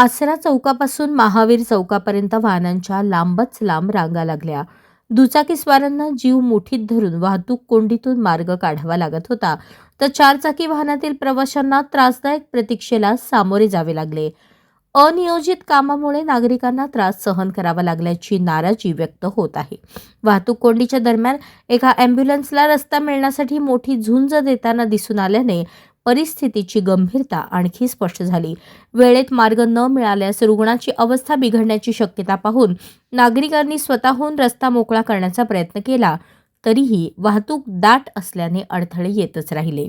आसरा चौकापासून महावीर चौकापर्यंत वाहनांच्या लांबच लांब रांगा लागल्या. दुचाकीस्वारांना जीव मुठीत धरून वाहतूक कोंडीतून मार्ग काढावा लागत होता. तर चारचाकी वाहनातील प्रवाशांना त्रासदायक प्रतीक्षेला सामोरे जावे लागले. अनियोजित कामामुळे नागरिकांना त्रास सहन करावा लागल्याची नाराजी व्यक्त होत आहे. वाहतूक कोंडीच्या दरम्यान एका अँब्युलन्सला रस्ता मिळण्यासाठी मोठी झुंज देताना दिसून आल्याने परिस्थितीची गंभीरता आणखी स्पष्ट झाली. वेळेत मार्ग न मिळाल्यास रुग्णाची अवस्था बिघडण्याची शक्यता पाहून नागरिकांनी स्वतःहून रस्ता मोकळा करण्याचा प्रयत्न केला. तरीही वाहतूक दाट असल्याने अडथळे येतच राहिले.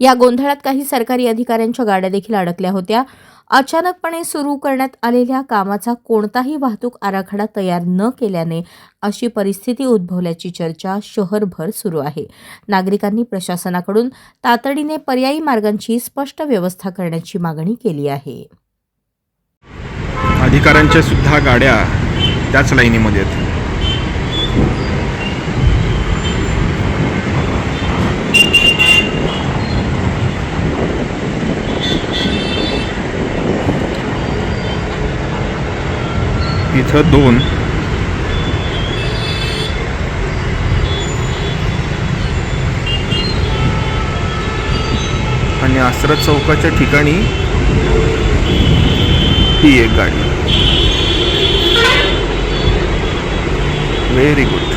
या गोंधळात काही सरकारी अधिकाऱ्यांच्या गाड्या देखील अडकल्या होत्या. अचानकपणे सुरू करण्यात आलेल्या कामाचा कोणताही वाहतूक आराखडा तयार न केल्याने अशी परिस्थिती उद्भवल्याची चर्चा शहरभर सुरू आहे. नागरिकांनी प्रशासनाकडून तातडीने पर्यायी मार्गांची स्पष्ट व्यवस्था करण्याची मागणी केली आहे. अधिकाऱ्यांच्या सुद्धा गाड्या त्याच लाईनीमध्ये आहेत. इथं दोन. आणि आसरा चौकाच्या ठिकाणी ही एक गाडी. Very good